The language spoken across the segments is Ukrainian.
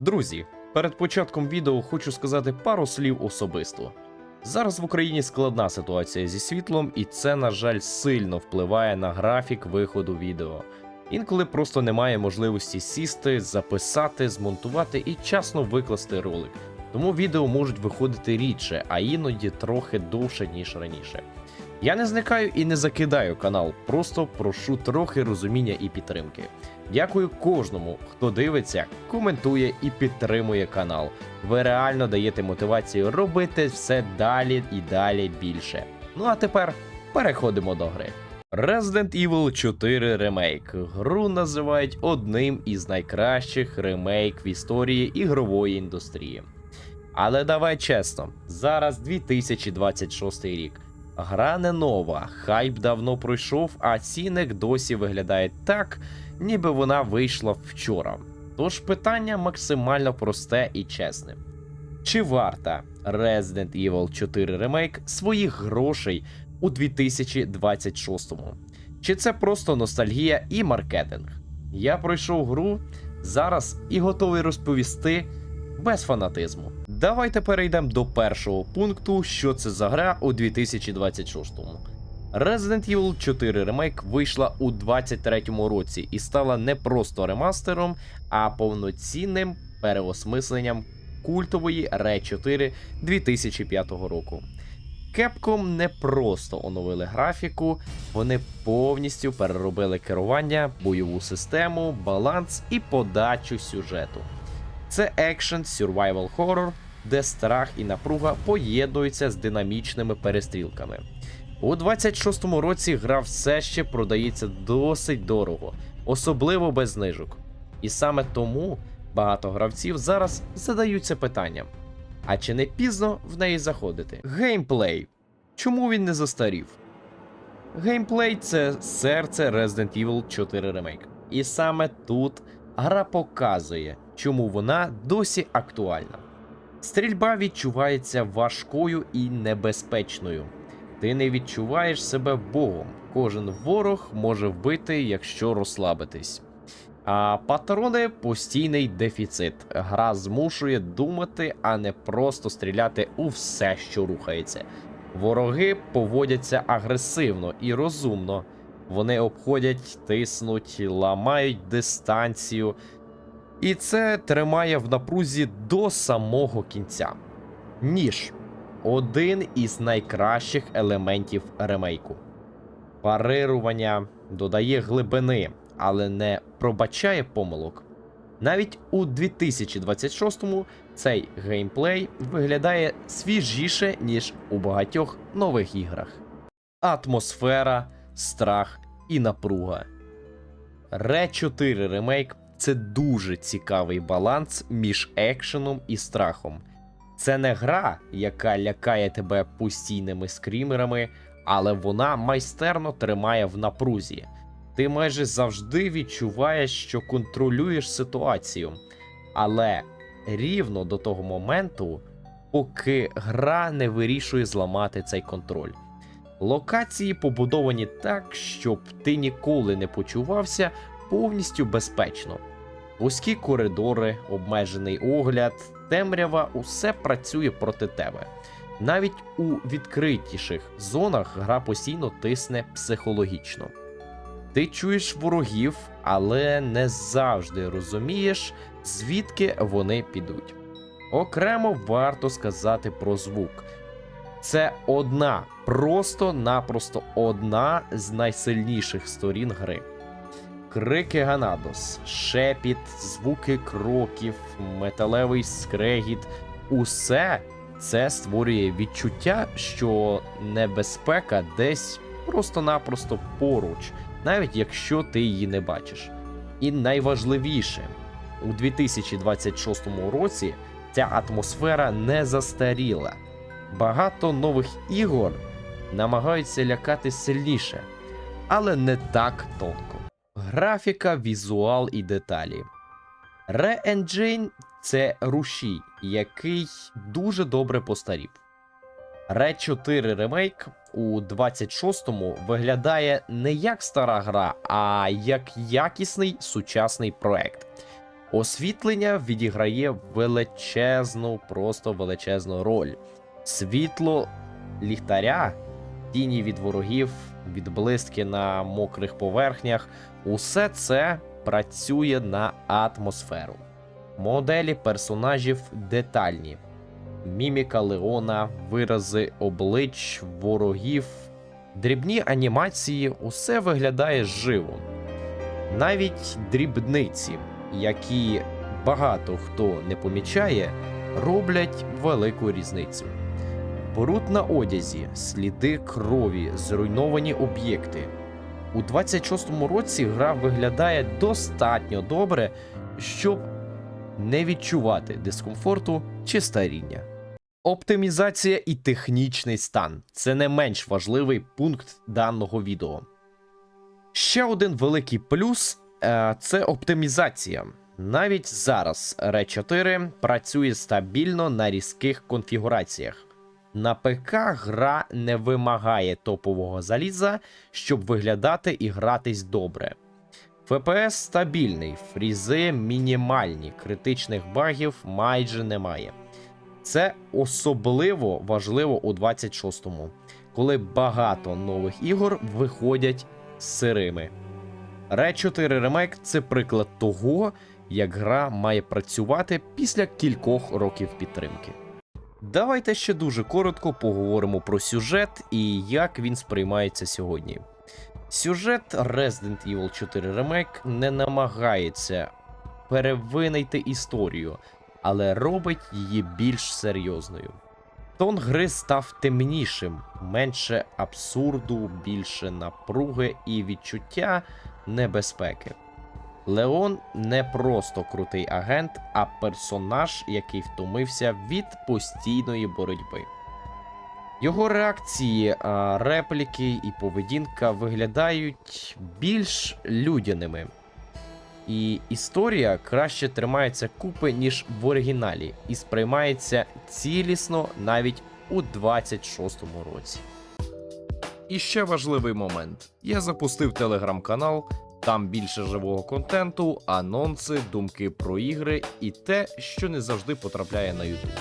Друзі, перед початком відео хочу сказати пару слів особисто. Зараз в Україні складна ситуація зі світлом, і це, на жаль, сильно впливає на графік виходу відео. Інколи просто немає можливості сісти, записати, змонтувати і часно викласти ролик. Тому відео можуть виходити рідше, а іноді трохи довше, ніж раніше. Я не зникаю і не закидаю канал, просто прошу трохи розуміння і підтримки. Дякую кожному, хто дивиться, коментує і підтримує канал. Ви реально даєте мотивацію робити все далі і далі більше. Ну а тепер переходимо до гри. Resident Evil 4 Remake. Гру називають одним із найкращих ремейк в історії ігрової індустрії. Але давай чесно, зараз 2026 рік. Гра не нова, хайп давно пройшов, а цінник досі виглядає так, ніби вона вийшла вчора. Тож питання максимально просте і чесне. Чи варта Resident Evil 4 Remake своїх грошей у 2026-му? Чи це просто ностальгія і маркетинг? Я пройшов гру зараз і готовий розповісти без фанатизму. Давайте перейдемо до першого пункту, що це за гра у 2026-му. Resident Evil 4 Remake вийшла у 23-му році і стала не просто ремастером, а повноцінним переосмисленням культової RE 4 2005 року. Capcom не просто оновили графіку, вони повністю переробили керування, бойову систему, баланс і подачу сюжету. Це екшен survival horror, де страх і напруга поєднуються з динамічними перестрілками. У 26-му році гра все ще продається досить дорого, особливо без знижок. І саме тому багато гравців зараз задаються питанням: а чи не пізно в неї заходити? Геймплей. Чому він не застарів? Геймплей це серце Resident Evil 4 Remake. І саме тут гра показує, чому вона досі актуальна. Стрільба відчувається важкою і небезпечною. Ти не відчуваєш себе богом. Кожен ворог може вбити, якщо розслабитись. А патрони постійний дефіцит. Гра змушує думати, а не просто стріляти у все, що рухається. Вороги поводяться агресивно і розумно. Вони обходять, тиснуть, ламають дистанцію. І це тримає в напрузі до самого кінця. Ніж один із найкращих елементів ремейку. Парирування додає глибини, але не пробачає помилок. Навіть у 2026-му цей геймплей виглядає свіжіше, ніж у багатьох нових іграх. Атмосфера, страх і напруга. Ре 4 ремейк це дуже цікавий баланс між екшеном і страхом. Це не гра, яка лякає тебе постійними скрімерами, але вона майстерно тримає в напрузі. Ти майже завжди відчуваєш, що контролюєш ситуацію. Але рівно до того моменту, поки гра не вирішує зламати цей контроль. Локації побудовані так, щоб ти ніколи не почувався повністю безпечно. Вузькі коридори, обмежений огляд, темрява усе працює проти тебе. Навіть у відкритіших зонах гра постійно тисне психологічно. Ти чуєш ворогів, але не завжди розумієш, звідки вони підуть. Окремо варто сказати про звук. Це одна, просто-напросто одна з найсильніших сторін гри. Крики Ганадос, шепіт, звуки кроків, металевий скрегіт усе це створює відчуття, що небезпека десь просто-напросто поруч, навіть якщо ти її не бачиш. І найважливіше, у 2026 році ця атмосфера не застаріла. Багато нових ігор намагаються лякати сильніше, але не так тонко. Графіка, візуал і деталі. Re-Engine – це рушій, який дуже добре постарів. Re 4 Remake у 26-му виглядає не як стара гра, а як якісний сучасний проект. Освітлення відіграє величезну, просто величезну роль. Світло ліхтаря, тіні від ворогів, відблиски на мокрих поверхнях усе це працює на атмосферу. Моделі персонажів детальні. Міміка Леона, вирази облич, ворогів, дрібні анімації усе виглядає живо. Навіть дрібниці, які багато хто не помічає, роблять велику різницю. Бруд на одязі, сліди крові, зруйновані об'єкти. У 26-му році гра виглядає достатньо добре, щоб не відчувати дискомфорту чи старіння. Оптимізація і технічний стан це не менш важливий пункт даного відео. Ще один великий плюс е, це оптимізація. Навіть зараз r 4 працює стабільно на різких конфігураціях. На ПК гра не вимагає топового заліза, щоб виглядати і гратись добре. ФПС стабільний, фрізи мінімальні, критичних багів майже немає. Це особливо важливо у 26-му, коли багато нових ігор виходять сирими. Ре 4 Remake – це приклад того, як гра має працювати після кількох років підтримки. Давайте ще дуже коротко поговоримо про сюжет і як він сприймається сьогодні. Сюжет Resident Evil 4 Remake не намагається перевинайти історію, але робить її більш серйозною. Тон гри став темнішим, менше абсурду, більше напруги і відчуття небезпеки. Леон не просто крутий агент, а персонаж, який втомився від постійної боротьби. Його реакції, репліки і поведінка виглядають більш людяними. І історія краще тримається купи, ніж в оригіналі, і сприймається цілісно навіть у 26-му році. І ще важливий момент: я запустив телеграм-канал, там більше живого контенту, анонси, думки про ігри і те, що не завжди потрапляє на YouTube.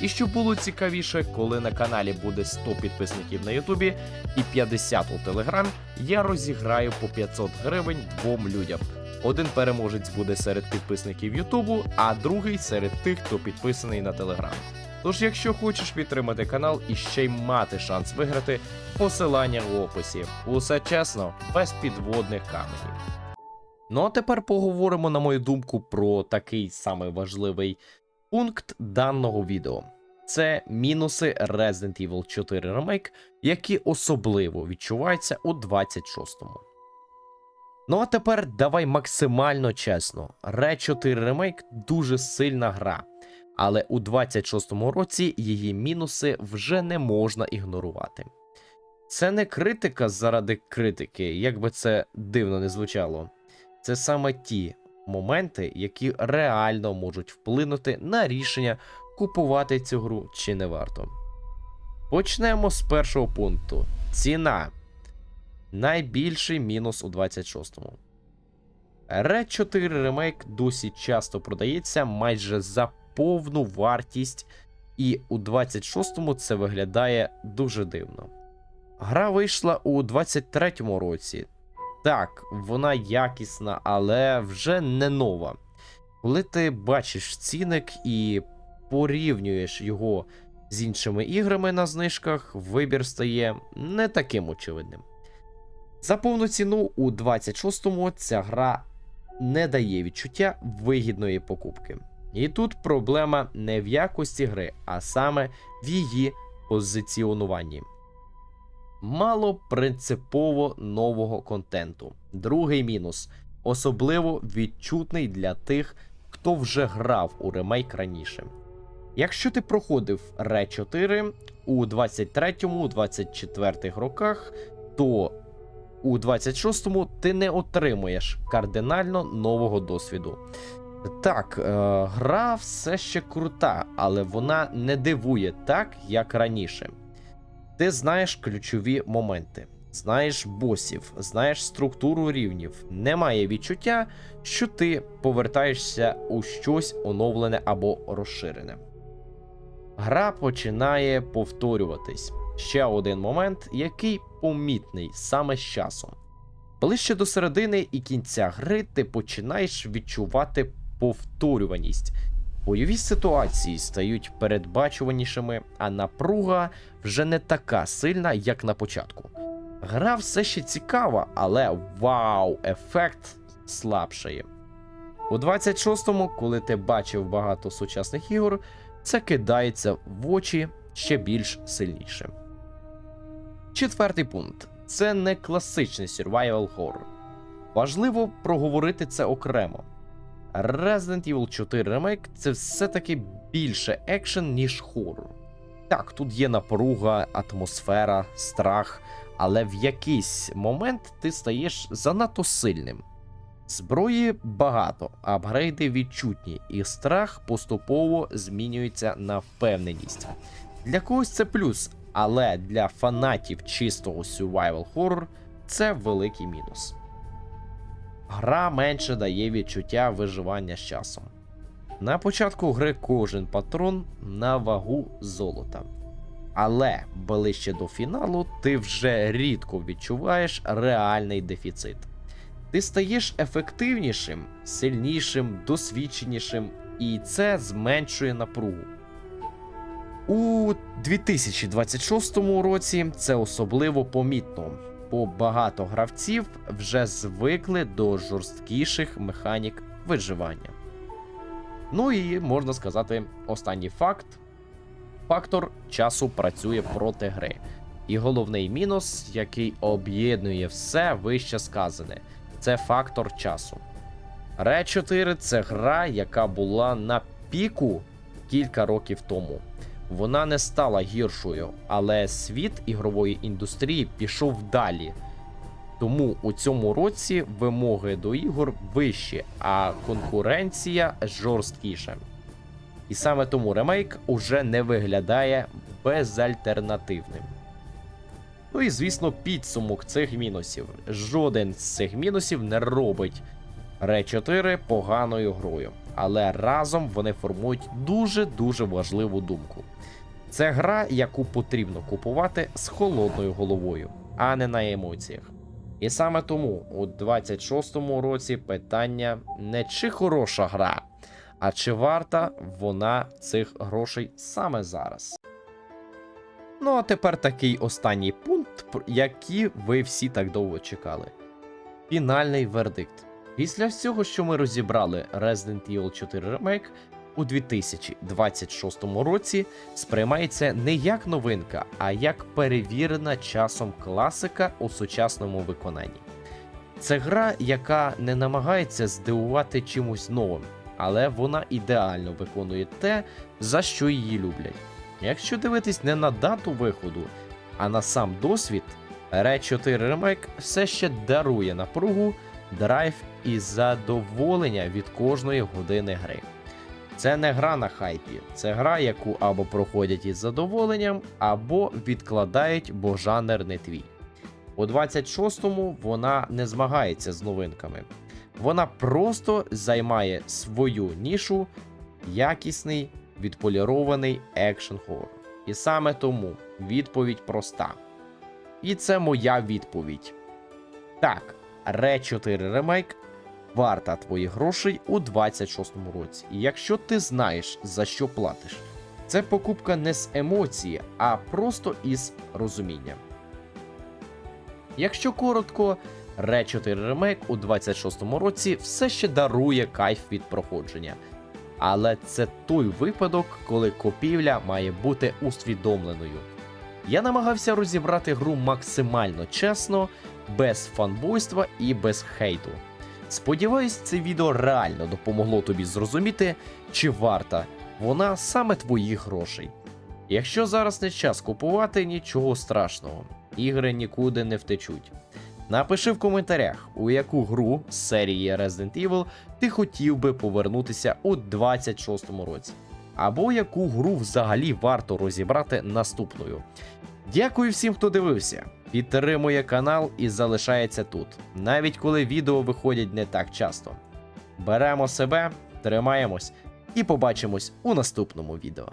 І щоб було цікавіше, коли на каналі буде 100 підписників на Ютубі і 50 у Телеграм, я розіграю по 500 гривень двом людям. Один переможець буде серед підписників Ютубу, а другий серед тих, хто підписаний на Телеграм. Тож, якщо хочеш підтримати канал і ще й мати шанс виграти, посилання в описі. Усе чесно, без підводних каменів. Ну а тепер поговоримо, на мою думку, про такий самий важливий пункт даного відео. Це мінуси Resident Evil 4 Remake, які особливо відчуваються у 26-му. Ну а тепер давай максимально чесно. Re 4 Remake дуже сильна гра, але у 26-му році її мінуси вже не можна ігнорувати. Це не критика заради критики, як би це дивно не звучало. Це саме ті моменти, які реально можуть вплинути на рішення купувати цю гру чи не варто. Почнемо з першого пункту: ціна. Найбільший мінус у 26-му. Red 4 Remake досі часто продається майже за повну вартість, і у 26-му це виглядає дуже дивно. Гра вийшла у 23-му році. Так, вона якісна, але вже не нова. Коли ти бачиш цінник і порівнюєш його з іншими іграми на знижках, вибір стає не таким очевидним. За повну ціну у 26-му ця гра не дає відчуття вигідної покупки. І тут проблема не в якості гри, а саме в її позиціонуванні. Мало принципово нового контенту. Другий мінус, особливо відчутний для тих, хто вже грав у ремейк раніше. Якщо ти проходив Ре 4 у 23-24 роках, то у 26-му ти не отримуєш кардинально нового досвіду. Так, е, гра все ще крута, але вона не дивує так, як раніше. Ти знаєш ключові моменти: знаєш босів, знаєш структуру рівнів. Немає відчуття, що ти повертаєшся у щось оновлене або розширене. Гра починає повторюватись. Ще один момент, який помітний саме з часом. Ближче до середини і кінця гри ти починаєш відчувати повторюваність. Бойові ситуації стають передбачуванішими, а напруга вже не така сильна, як на початку. Гра все ще цікава, але вау, ефект слабшає. У 26-му, коли ти бачив багато сучасних ігор, це кидається в очі ще більш сильніше. Четвертий пункт це не класичний survival horror. Важливо проговорити це окремо. Resident Evil 4 Remake це все-таки більше екшен, ніж хоррор. Так, тут є напруга, атмосфера, страх, але в якийсь момент ти стаєш занадто сильним. Зброї багато, апгрейди відчутні, і страх поступово змінюється на впевненість. Для когось це плюс, але для фанатів чистого survival horror це великий мінус. Гра менше дає відчуття виживання з часом. На початку гри кожен патрон на вагу золота. Але ближче до фіналу ти вже рідко відчуваєш реальний дефіцит. Ти стаєш ефективнішим, сильнішим, досвідченішим, і це зменшує напругу. У 2026 році це особливо помітно, бо багато гравців вже звикли до жорсткіших механік виживання. Ну і можна сказати, останній факт: фактор часу працює проти гри. І головний мінус, який об'єднує все вище сказане, це фактор часу. Ре 4 це гра, яка була на піку кілька років тому. Вона не стала гіршою, але світ ігрової індустрії пішов далі. Тому у цьому році вимоги до ігор вищі, а конкуренція жорсткіша. І саме тому ремейк уже не виглядає безальтернативним. Ну і звісно, підсумок цих мінусів. Жоден з цих мінусів не робить Ре 4 поганою грою, але разом вони формують дуже-дуже важливу думку. Це гра, яку потрібно купувати з холодною головою, а не на емоціях. І саме тому у 26-му році питання не чи хороша гра, а чи варта вона цих грошей саме зараз. Ну а тепер такий останній пункт, який ви всі так довго чекали. Фінальний вердикт. Після всього, що ми розібрали Resident Evil 4 Remake у 2026 році, сприймається не як новинка, а як перевірена часом класика у сучасному виконанні. Це гра, яка не намагається здивувати чимось новим, але вона ідеально виконує те, за що її люблять. Якщо дивитись не на дату виходу, а на сам досвід, Red 4 Remake все ще дарує напругу, драйв і задоволення від кожної години гри. Це не гра на хайпі, це гра, яку або проходять із задоволенням, або відкладають, бо жанр не твій. У 26-му вона не змагається з новинками. Вона просто займає свою нішу, якісний, відполірований екшн хоррор. І саме тому відповідь проста. І це моя відповідь. Так, Ре 4 ремейк варта твоїх грошей у 26-му році. І якщо ти знаєш, за що платиш, це покупка не з емоції, а просто із розумінням. Якщо коротко, Ре 4 Remake у 26-му році все ще дарує кайф від проходження. Але це той випадок, коли купівля має бути усвідомленою. Я намагався розібрати гру максимально чесно, без фанбойства і без хейту. Сподіваюсь, це відео реально допомогло тобі зрозуміти, чи варта вона саме твоїх грошей. Якщо зараз не час купувати, нічого страшного, ігри нікуди не втечуть. Напиши в коментарях, у яку гру з серії Resident Evil ти хотів би повернутися у 26-му році, або яку гру взагалі варто розібрати наступною. Дякую всім, хто дивився. Підтримує канал і залишається тут, навіть коли відео виходять не так часто. Беремо себе, тримаємось і побачимось у наступному відео.